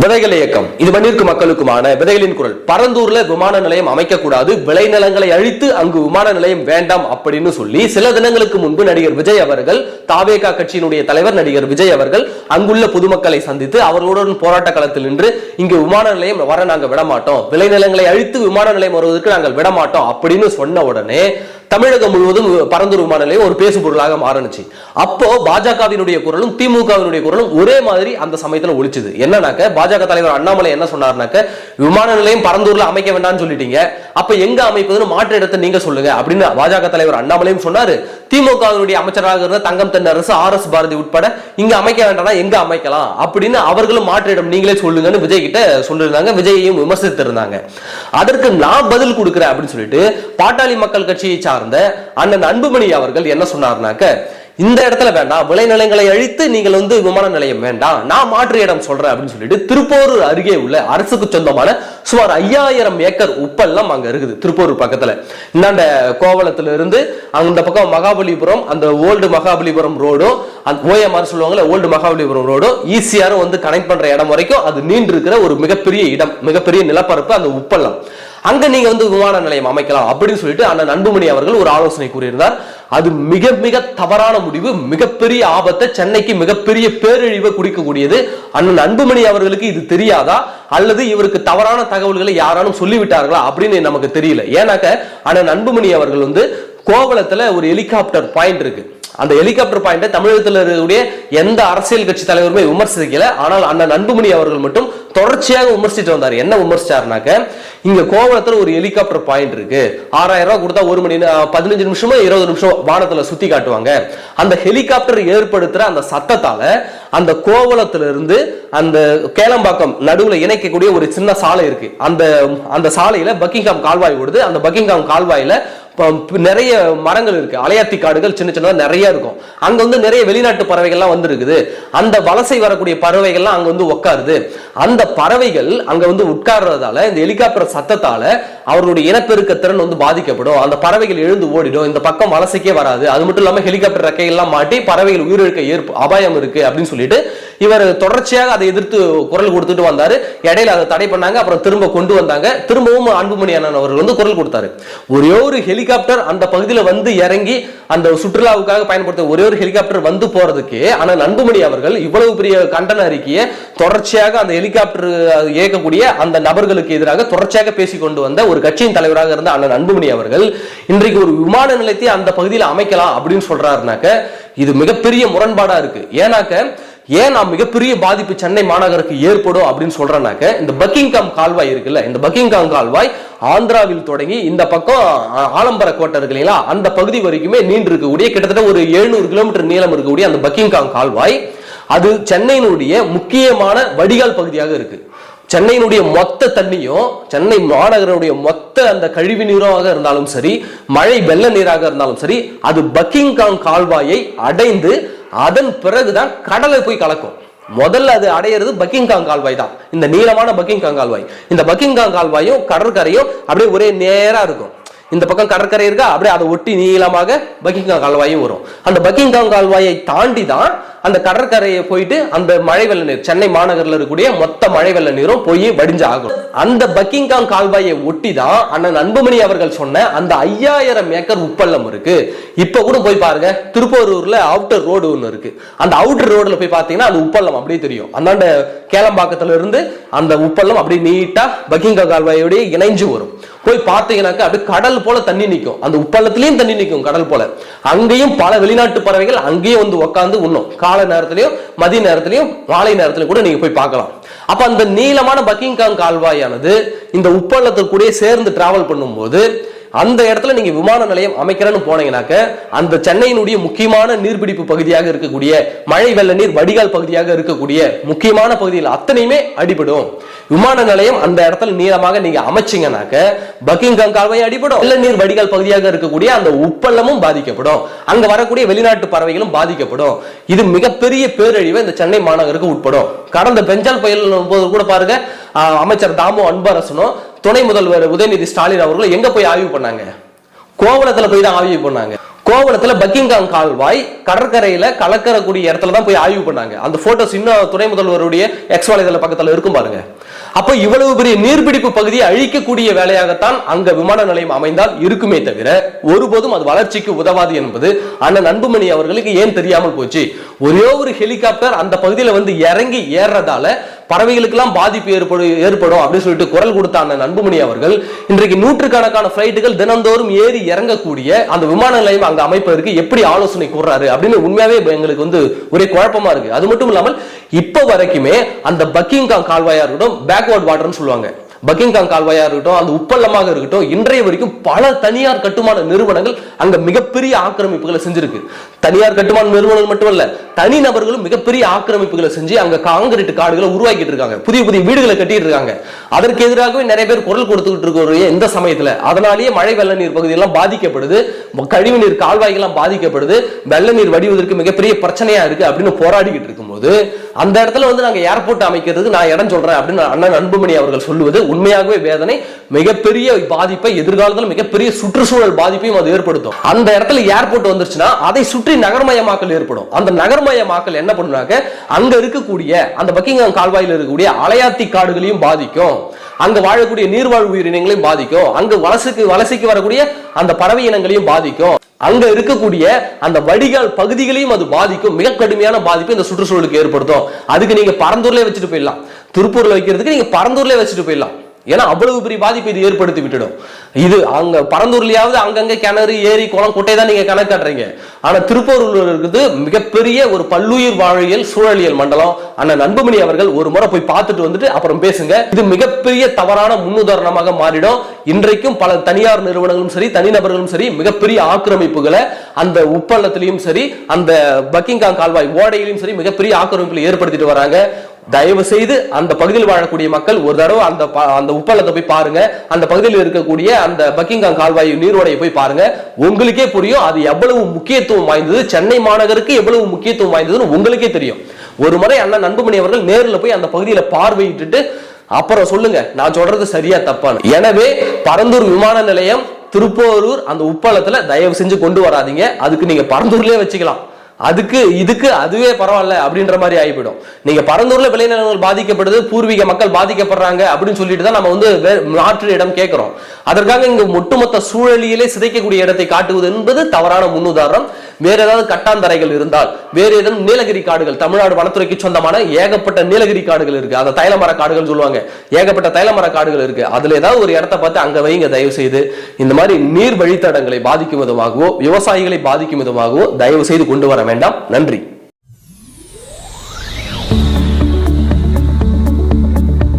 விதைகள் இயக்கம். இது மண்ணிற்கு மக்களுக்குமான விதைகளின் குரல். பரந்தூர்ல விமான நிலையம் அமைக்கக்கூடாது. விளைநிலங்களை அழித்து அங்கு விமான நிலையம் வேண்டாம் அப்படின்னு சொல்லி சில தினங்களுக்கு முன்பு நடிகர் விஜய் அவர்கள் தாவேகா கட்சியினுடைய தலைவர் நடிகர் விஜய் அவர்கள் அங்குள்ள பொதுமக்களை சந்தித்து அவர்களுடன் போராட்ட களத்தில் நின்று இங்கு விமான நிலையம் வர நாங்கள் விட மாட்டோம் விளைநிலங்களை அழித்து விமான நிலையம் வருவதற்கு நாங்கள் விட மாட்டோம் அப்படின்னு சொன்ன உடனே தமிழகம் முழுவதும் பரந்தூர் விமான நிலையம் ஒரு பேசு பொருளாக அப்போ பாஜகவினுடைய குரலும் திமுகவினுடைய குரலும் ஒரே மாதிரி அந்த சமயத்தில் ஒழிச்சுது என்னன்னாக்க பாஜக தலைவர் அண்ணாமலை என்ன சொன்னார்னாக்க விமான நிலையம் பரந்தூர்ல அமைக்க வேண்டாம்னு சொல்லிட்டீங்க. அப்ப எங்க அமைப்பதுன்னு மாற்று இடத்தை நீங்க சொல்லுங்க அப்படின்னு பாஜக தலைவர் அண்ணாமலையும் சொன்னாரு. திமுகவினுடைய அமைச்சராக இருந்த தங்கம் தென்னரசு ஆர் எஸ் பாரதி உட்பட இங்க அமைக்க வேண்டாம்னா எங்க அமைக்கலாம்? அப்படின்னு அவர்களும் மாற்றிடம் நீங்களே சொல்லுங்கன்னு விஜய் கிட்ட சொல்லியிருந்தாங்க. விஜயையும் விமர்சித்திருந்தாங்க. அதற்கு நான் பதில் கொடுக்குறேன் அப்படின்னு சொல்லிட்டு பாட்டாளி மக்கள் கட்சியை சார்ந்த அண்ணன் அன்புமணி அவர்கள் என்ன சொன்னார்னாக்க இந்த இடத்துல வேண்டாம். விளைநிலங்களை அழித்து நீங்கள் வந்து விமான நிலையம் வேண்டாம். நான் மாற்று இடம் சொல்றேன் அப்படின்னு சொல்லிட்டு திருப்போரூர் அருகே உள்ள அரசுக்கு சொந்தமான சுமார் ஐயாயிரம் ஏக்கர் உப்பெல்லாம் அங்க இருக்குது திருப்போரூர் பக்கத்துல. இந்தாண்ட கோவலத்துல இருந்து அந்த பக்கம் மகாபலிபுரம் அந்த ஓல்டு மகாபலிபுரம் ரோடும் அந்த ஓஎம்ஆர் சொல்லுவாங்கல்ல ஓல்டு மகாபலிபுரம் ரோடும் ஈஸியாரும் வந்து கனெக்ட் பண்ற இடம் வரைக்கும் அது நீண்டு இருக்கிற ஒரு மிகப்பெரிய இடம் மிகப்பெரிய நிலப்பரப்பு அந்த உப்பெல்லாம். அங்க நீங்க வந்து விமான நிலையம் அமைக்கலாம் அப்படின்னு சொல்லிட்டு அண்ணன் அன்புமணி அவர்கள் ஒரு ஆலோசனை கூறியிருந்தார். அது மிக மிக தவறான முடிவு மிகப்பெரிய ஆபத்தை சென்னைக்கு மிகப்பெரிய பேரழிவை குடிக்கக்கூடியது. அண்ணன் அன்புமணி அவர்களுக்கு இது தெரியாதா? அல்லது இவருக்கு தவறான தகவல்களை யாராலும் சொல்லிவிட்டார்களா அப்படின்னு நமக்கு தெரியல. ஏன்னாக்க அண்ணன் அன்புமணி அவர்கள் வந்து கோவளத்துல ஒரு ஹெலிகாப்டர் பாயிண்ட் இருக்கு. அந்த ஹெலிகாப்டர் பாயிண்ட்டை தமிழகத்தில் இருக்கக்கூடிய எந்த அரசியல் கட்சி தலைவருமே விமர்சிக்கல. ஆனால் அண்ணன் அன்புமணி அவர்கள் மட்டும் தொடர்ச்சியாக விமர்சிட்டு வந்தார். என்ன விமர்சிச்சாருனாக்க இங்க கோவளத்துல ஒரு ஹெலிகாப்டர் பாயிண்ட் இருக்கு. ஆறாயிரம் ரூபாய் கொடுத்தா ஒரு மணி பதினஞ்சு நிமிஷமோ இருபது நிமிஷம் வானத்துல சுத்தி காட்டுவாங்க. அந்த ஹெலிகாப்டர் ஏற்படுத்துற அந்த சத்தத்தால அந்த கோவலத்துல இருந்து அந்த கேளம்பாக்கம் நடுவுல இணைக்கக்கூடிய ஒரு சின்ன சாலை இருக்கு. அந்த அந்த சாலையில பக்கிங்காம் கால்வாய் ஓடுது. அந்த பக்கிங்காம் கால்வாயில நிறைய மரங்கள் இருக்கு. அலையாத்தி காடுகள் சின்ன சின்னதாக நிறைய இருக்கும். அங்க வந்து நிறைய வெளிநாட்டு பறவைகள்லாம் வந்துருக்குது. அந்த வலசை வரக்கூடிய பறவைகள்லாம் அங்க வந்து உட்காருது அந்த பறவைகள் அங்க வந்து உட்கார்றதால இந்த ஹெலிகாப்டர் சத்தத்தால அவர்களுடைய இனப்பெருக்க திறன் வந்து பாதிக்கப்படும். அந்த பறவைகள் எழுந்து ஓடிடும். இந்த பக்கம் வலசைக்கே வராது. அது மட்டும் இல்லாம ஹெலிகாப்டர் ரெக்கையெல்லாம் மாட்டி பறவைகள் உயிரிழக்க ஏற்ப அபாயம் இருக்கு அப்படின்னு சொல்லிட்டு இவர் தொடர்ச்சியாக அதை எதிர்த்து குரல் கொடுத்துட்டு வந்தாரு. இடையில அதை தடை பண்ணாங்க அப்புறம் திரும்ப கொண்டு வந்தாங்க. திரும்பவும் அன்புமணி அண்ணன் அவர்கள் வந்து குரல் கொடுத்தாரு. ஒரே ஒரு ஹெலிகாப்டர் அந்த பகுதியில் வந்து இறங்கி அந்த சுற்றுலாவுக்காக பயன்படுத்த ஒரே ஒரு ஹெலிகாப்டர் வந்து போறதுக்கு ஆனால் அன்புமணி அவர்கள் இவ்வளவு பெரிய கண்டன அறிக்கையை தொடர்ச்சியாக அந்த ஹெலிகாப்டர் இயக்கக்கூடிய அந்த நபர்களுக்கு எதிராக தொடர்ச்சியாக பேசிக் கொண்டு வந்த ஒரு கட்சியின் தலைவராக இருந்த அண்ணன் அன்புமணி அவர்கள் இன்றைக்கு ஒரு விமான நிலையத்தை அந்த பகுதியில் அமைக்கலாம் அப்படின்னு சொல்றாருனாக்க இது மிகப்பெரிய முரண்பாடா இருக்கு. ஏன்னாக்க ஏன் நான் மிகப்பெரிய பாதிப்பு சென்னை மாநகருக்கு ஏற்படும் அப்படின்னு சொல்றேன்னாக்க இந்த பக்கிங்காம் கால்வாய் இருக்குல்ல இந்த பக்கிங்காம் கால்வாய் ஆந்திராவில் தொடங்கி இந்த பக்கம் ஆலம்பர கோட்டை இருக்கு இல்லைங்களா? அந்த பகுதி வரைக்குமே நீண்டு இருக்கக்கூடிய கிட்டத்தட்ட ஒரு 700 கிலோமீட்டர் நீளம் இருக்கக்கூடிய அந்த பக்கிங்காம் கால்வாய் அது சென்னையினுடைய முக்கியமான வடிகால் பகுதியாக இருக்கு. சென்னையினுடைய மொத்த தண்ணியும் சென்னை மாநகரனுடைய மொத்த அந்த கழிவு நீராக இருந்தாலும் சரி மழை வெள்ள நீராக இருந்தாலும் சரி அது பக்கிங்காங் கால்வாயை அடைந்து அதன் பிறகுதான் கடலை போய் கலக்கும். முதல்ல அது அடையிறது பக்கிங்காங் கால்வாய் தான். இந்த நீளமான பக்கிங்காங் கால்வாய். இந்த பக்கிங்காங் கால்வாயும் கடற்கரையும் அப்படியே ஒரே நேரா இருக்கும். இந்த பக்கம் கடற்கரை இருக்கா? அப்படியே அதை ஒட்டி நீளமாக பக்கிங்காங் கால்வாயும் வரும். அந்த பக்கிங்காங் கால்வாயை தாண்டி தான் அந்த கடற்கரையை போயிட்டு அந்த மழை வெள்ள நீர் சென்னை மாநகரில் இருக்கக்கூடிய மொத்த மழை வெள்ள நீரும் போய் வடிஞ்சு ஆகும் அந்த பக்கிங்காம் கால்வாயை ஒட்டி தான் அண்ணன் அன்புமணி அவர்கள் சொன்ன அந்த ஐயாயிரம் ஏக்கர் உப்பள்ளம் இருக்கு. இப்ப கூட போய் பாருங்க திருப்போரூர்ல அவுட்டர் ரோடு ஒன்று இருக்கு. அந்த அவுட்டர் ரோடுல போய் பார்த்தீங்கன்னா அந்த உப்பள்ளம் அப்படியே தெரியும். அந்தாண்ட கேளம்பாக்கத்துல இருந்து அந்த உப்பள்ளம் அப்படியே நீட்டா பக்கிங்காம் கால்வாயோடய இணைஞ்சு வரும். போய் பார்த்தீங்கன்னாக்கா அப்படியே கடல் போல தண்ணி நிற்கும் அந்த உப்பள்ளத்திலையும் தண்ணி நிற்கும் கடல் போல. அங்கேயும் பல வெளிநாட்டு பறவைகள் அங்கேயும் வந்து உட்காந்து உண்ணும். காலை நேரத்திலையும் மதிய நேரத்திலையும் மாலை நேரத்திலையும் கூட நீங்க போய் பார்க்கலாம். அப்ப அந்த நீளமான பக்கிங்காங் கால்வாயானது இந்த உப்பள்ளத்தில் கூட சேர்ந்து டிராவல் பண்ணும்போது அந்த இடத்துல நீங்க விமான நிலையம் அமைக்கிறேன்னு போனீங்கன்னாக்க அந்த சென்னையினுடைய முக்கியமான நீர்பிடிப்பு பகுதியாக இருக்கக்கூடிய மழை வெள்ள நீர் வடிகால் பகுதியாக இருக்கக்கூடிய முக்கியமான பகுதியில் அத்தனையுமே அடிபடும். விமான நிலையம் அந்த இடத்துல நீளமாக நீங்க அமைச்சிங்கனாக்க பக்கிங்காம் கால்வாய் அடிபடும். வெள்ள நீர் வடிகால் பகுதியாக இருக்கக்கூடிய அந்த உப்பள்ளமும் பாதிக்கப்படும். அங்க வரக்கூடிய வெளிநாட்டு பறவைகளும் பாதிக்கப்படும். இது மிகப்பெரிய பேரழிவு இந்த சென்னை மாநகருக்கு உட்படும். கடந்த பெஞ்சால் புயல் போது கூட பாருங்க அமைச்சர் தாமு அன்பரசனும் துணை முதல்வர் உதயநிதி ஸ்டாலின் அவர்கள் எங்க போய் ஆய்வு பண்ணாங்க? கோவளத்துல போய் தான் ஆய்வு பண்ணாங்க. கோவளத்துல பக்கிங்காம் கால்வாய் கடற்கரையில கலக்கரக்கூடிய இடத்துல தான் போய் ஆய்வு பண்ணாங்க. அந்த போட்டோஸ் இன்னும் துணை முதல்வருடைய எக்ஸ் வலைதள பக்கத்துல இருக்கும் பாருங்க. அப்ப இவ்வளவு பெரிய நீர்பிடிப்பு பகுதியை அழிக்கக்கூடிய வேலையாகத்தான் அங்க விமான நிலையம் அமைந்தால் இருக்குமே தவிர ஒருபோதும் அது வளர்ச்சிக்கு உதவாது என்பது அண்ணன் அன்புமணி அவர்களுக்கு ஏன் தெரியாமல் போச்சு. ஒரே ஒரு ஹெலிகாப்டர் அந்த பகுதியில வந்து இறங்கி ஏறுறதால பறவைகளுக்கெல்லாம் பாதிப்பு ஏற்படும் ஏற்படும் அப்படின்னு சொல்லிட்டு குரல் கொடுத்த அண்ணன் அன்புமணி அவர்கள் இன்றைக்கு நூற்றுக்கணக்கான ஃப்ளைட்டுகள் தினந்தோறும் ஏறி இறங்கக்கூடிய அந்த விமான நிலையம் அங்க அமைப்பதற்கு எப்படி ஆலோசனை கூறாரு அப்படின்னு உண்மையாவே எங்களுக்கு வந்து ஒரே குழப்பமா இருக்கு. அது மட்டும் இல்லாமல் இப்ப வரைக்குமே அந்த பக்கிங்காங் கால்வாயா இருக்கட்டும் பேக்வர்ட் வாட்டர்னு சொல்லுவாங்க. பக்கிங்காங் கால்வாயா இருக்கட்டும் அந்த உப்பள்ளமாக இருக்கட்டும் இன்றைய வரைக்கும் பல தனியார் கட்டுமான நிறுவனங்கள் அங்க மிகப்பெரிய ஆக்கிரமிப்புகளை செஞ்சிருக்கு. தனியார் கட்டுமான நிறுவனங்கள் மட்டுமல்ல தனிநபர்களும் மிகப்பெரிய ஆக்கிரமிப்புகளை செஞ்சு அங்க காங்கிரீட் காடுகளை உருவாக்கிட்டு இருக்காங்க. புதிய புதிய வீடுகளை கட்டிட்டு இருக்காங்க. அதற்கு எதிராகவே நிறைய பேர் குரல் கொடுத்துக்கிட்டு இருக்கிற இந்த சமயத்துல. அதனாலேயே மழை வெள்ள நீர் பகுதியெல்லாம் பாதிக்கப்படுது. கழிவு நீர் கால்வாய்கள்லாம் பாதிக்கப்படுது. வெள்ள நீர் வடிவதற்கு மிகப்பெரிய பிரச்சனையா இருக்கு அப்படின்னு போராடிக்கிட்டு இருக்கும்போது அந்த இடத்துல வந்து நாங்கள் ஏர்போர்ட் அமைக்கிறதுக்கு நான் இடம் சொல்றேன் அப்படின்னு அண்ணன் அன்புமணி அவர்கள் சொல்லுவது உண்மையாகவே வேதனை. மிகப்பெரிய பாதிப்பை எதிர்காலத்தில் மிகப்பெரிய சுற்றுச்சூழல் பாதிப்பையும் அது ஏற்படுத்தும். அந்த இடத்துல ஏர்போர்ட் வந்துருச்சுன்னா அதை சுற்றி நகர்மயமாக்கல் ஏற்படும். அந்த நகர்மயமாக்கல் என்ன பண்ணுனாக்க அங்க இருக்கக்கூடிய அந்த பக்கிங்காம் கால்வாயில் இருக்கக்கூடிய அலையாத்தி காடுகளையும் பாதிக்கும். அங்க வாழக்கூடிய நீர்வாழ் உயிரினங்களையும் பாதிக்கும். அங்க வலசுக்கு வலசைக்கு வரக்கூடிய அந்த பறவை இனங்களையும் பாதிக்கும். அங்க இருக்கக்கூடிய அந்த வடிகால் பகுதிகளையும் அது பாதிக்கும். மிக கடுமையான பாதிப்பு இந்த சுற்றுச்சூழலுக்கு ஏற்படுத்தும். அதுக்கு நீங்க பரந்தூர்லயே வச்சுட்டு போயிடலாம். திருப்பூர்ல வைக்கிறதுக்கு நீங்க பரந்தூர்ல வச்சுட்டு போயிடலாம். ஏன்னா அவ்வளவு பெரிய பாதிப்பு இது ஏற்படுத்தி விட்டுடும். இது அங்க பரந்தூர்லயாவது அங்கங்க கிணறு ஏரி குளம் குட்டை தான் நீங்க கணக்கு காட்டுறீங்க. ஆனா திருப்பூர்ல இருக்குது மிகப்பெரிய ஒரு பல்லுயிர் வாழியல் சூழலியல் மண்டலம். அண்ணன் அன்புமணி அவர்கள் ஒரு முறை போய் பார்த்துட்டு வந்துட்டு அப்புறம் பேசுங்க. இது மிகப்பெரிய தவறான முன்னுதாரணமாக மாறிடும். இன்றைக்கும் பல தனியார் நிறுவனங்களும் சரி தனிநபர்களும் சரி மிகப்பெரிய ஆக்கிரமிப்புகளை அந்த உப்பள்ளத்திலையும் சரி அந்த பக்கிங்காங் கால்வாய் ஓடையிலும் சரி மிகப்பெரிய ஆக்கிரமிப்புகளை ஏற்படுத்திட்டு வராங்க. தயவு செய்து அந்த பகுதியில் வாழக்கூடிய மக்கள் ஒரு தடவை அந்த அந்த உப்பளத்தை போய் பாருங்க. அந்த பகுதியில் இருக்கக்கூடிய அந்த பக்கிங்காம் கால்வாய் நீரோடையை போய் பாருங்க. உங்களுக்கே புரியும் அது எவ்வளவு முக்கியத்துவம் வாய்ந்தது சென்னை மாநகருக்கு எவ்வளவு முக்கியத்துவம் வாய்ந்ததுன்னு உங்களுக்கே தெரியும். ஒரு முறை அண்ணன் நண்பமணி அவர்கள் நேரில் போய் அந்த பகுதியில் பார்வையிட்டுட்டு அப்புறம் சொல்லுங்க நான் சொல்றது சரியா தப்பான எனவே பரந்தூர் விமான நிலையம் திருப்போரூர் அந்த உப்பளத்துல தயவு செஞ்சு கொண்டு வராதீங்க. அதுக்கு நீங்க பரந்தூர்லயே வச்சுக்கலாம். அதுக்கு இதுக்கு அதுவே பரவாயில்ல அப்படின்ற மாதிரி ஆகிவிடும் நீங்க பரந்தூர்ல விளைநிலங்கள் பாதிக்கப்படுது பூர்வீக மக்கள் பாதிக்கப்படுறாங்க அப்படின்னு சொல்லிட்டு தான் நம்ம வந்து நாற்று மாற்று இடம் கேட்கிறோம். அதற்காக இங்க ஒட்டுமொத்த சூழலியிலே சிதைக்கக்கூடிய இடத்தை காட்டுவது என்பது தவறான முன்னுதாரணம். வேற ஏதாவது கட்டாந்தரைகள் இருந்தால் வேறு ஏதாவது நீலகிரி காடுகள் தமிழ்நாடு வனத்துறைக்கு சொந்தமான ஏகப்பட்ட நீலகிரி காடுகள் இருக்கு. அந்த தைலமர காடுகள் சொல்லுவாங்க. ஏகப்பட்ட தைலமர காடுகள் இருக்கு. அதுல ஏதாவது ஒரு இடத்த பார்த்து அங்க வைங்க தயவு செய்து இந்த மாதிரி நீர் வழித்தடங்களை பாதிக்கும் விதமாகவோ விவசாயிகளை பாதிக்கும் விதமாகவோ தயவு செய்து கொண்டு வர வேண்டாம். நன்றி.